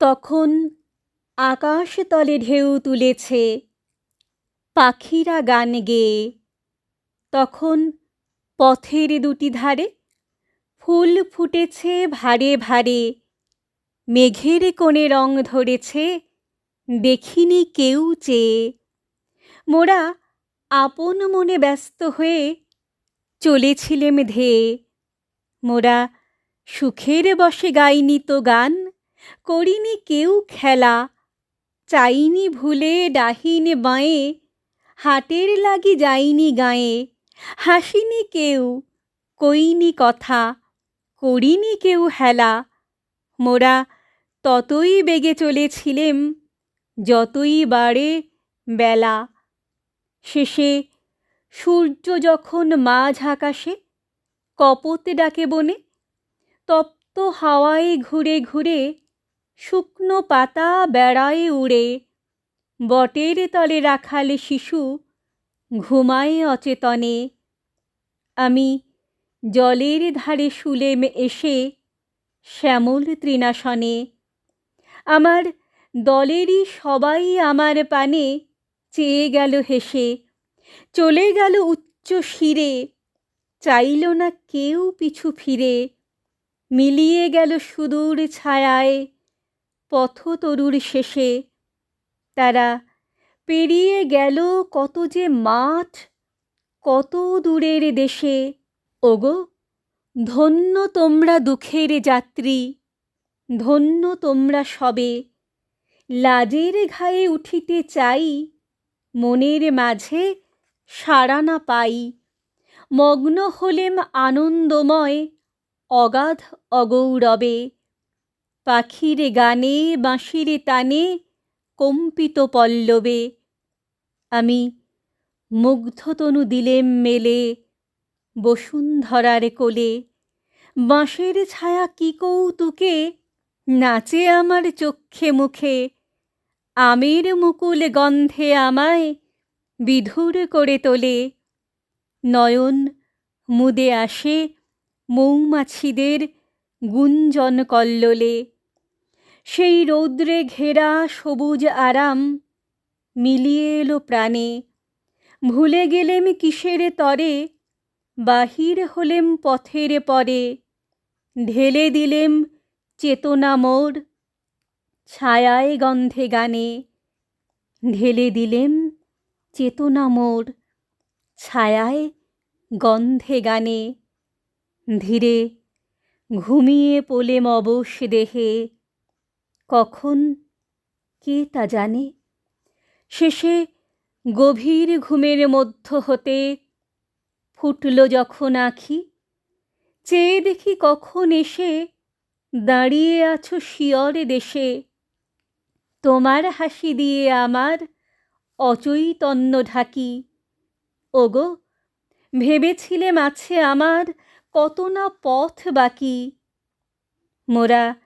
তখন আকাশ তলে ঢেউ তুলেছে, পাখিরা গান গেয়ে। তখন পথের দুটি ধারে ফুল ফুটেছে ভারে ভারে, মেঘের কোণে রং ধরেছে, দেখিনি কেউ চেয়ে। মোরা আপন মনে ব্যস্ত হয়ে চলেছিলেম ধেয়ে। মোরা সুখের বসে গাইনি তো গান করিনি কেউ খেলা, চাইনি ভুলে ডাহিন বাঁয়ে, হাটের লাগি যাইনি গাঁয়ে, হাসিনি কেউ, কইনি কথা, করিনি কেউ হেলা, মোরা ততই বেগে চলেছিলেম, যতই বাড়ে বেলা। শেষে সূর্য যখন মাঝ আকাশে কপতে ডাকে বনে, তপ্ত হাওয়ায় ঘুরে ঘুরে শুকনো পাতা বেড়ায় উড়ে। বটের তলে রাখাল শিশু ঘুমায় অচেতনে। আমি জলের ধারে শুলেম এসে শ্যামল তৃণাসনে। আমার দলেরই সবাই আমার পানে চেয়ে গেল হেসে। চলে গেল উচ্চ শিরে। চাইল না কেউ পিছু ফিরে। মিলিয়ে গেল সুদূর ছায়ায়। পথতরুর শেষে। তারা পেরিয়ে গেল কত যে মাঠ, কত দূরের দেশে। ওগো, ধন্য তোমরা দুঃখের যাত্রী, ধন্য তোমরা সবে। লাজের ঘায়ে উঠিতে চাই, মনের মাঝে সাড়া না পাই। মগ্ন হলেম আনন্দময়, অগাধ অগৌরবে। পাখির গানে, বাঁশির তানে, কম্পিত পল্লবে। আমি মুগ্ধতনু দিলেম মেলে বসুন্ধরার কোলে। বাঁশের ছায়া কি কৌতুকে নাচে আমার চক্ষে মুখে। আমের মুকুল গন্ধে আমায় বিধুর করে তোলে। নয়ন মুদে আসে মৌমাছিদের গুঞ্জন কল্লোলে। সেই রৌদ্রে ঘেরা সবুজ আরাম মিলিয়ে এলো প্রাণে। ভুলে গেলেম কিসের তরে, বাহির হলেম পথের পরে। ঢেলে দিলেম চেতনা মোর ছায়ায় গন্ধে গানে। ঢেলে দিলেম চেতনা মোর ছায়ায় গন্ধে গানে। ধীরে ঘুমিয়ে পোলেম অবশ দেহে। কখন? কে তা জানে? শেষে গভীর ঘুমের মধ্য হতে ফুটল যখন আখি। চেয়ে দেখি কখন এসে দাঁড়িয়ে আছো শিয়র দেশে। তোমার হাসি দিয়ে আমার অচৈতন্য ঢাকি। ওগো ভেবেছিলেম আছে আমার কত না পথ বাকি। মোরা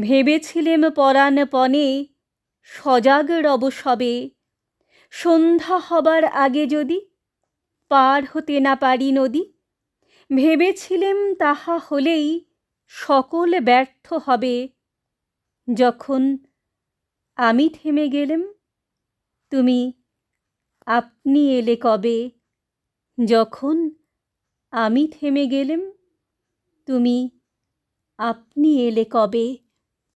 ভেবেছিলেম পরাণ পরাণপণে সজাগ রব সবে। সন্ধ্যা হবার আগে যদি পার হতে না পারি নদী, ভেবেছিলেম তাহা হলেই সকল ব্যর্থ হবে। যখন আমি থেমে গেলেম, তুমি আপনি এলে কবে? যখন আমি থেমে গেলেম। তুমি আপনি এলে কবে?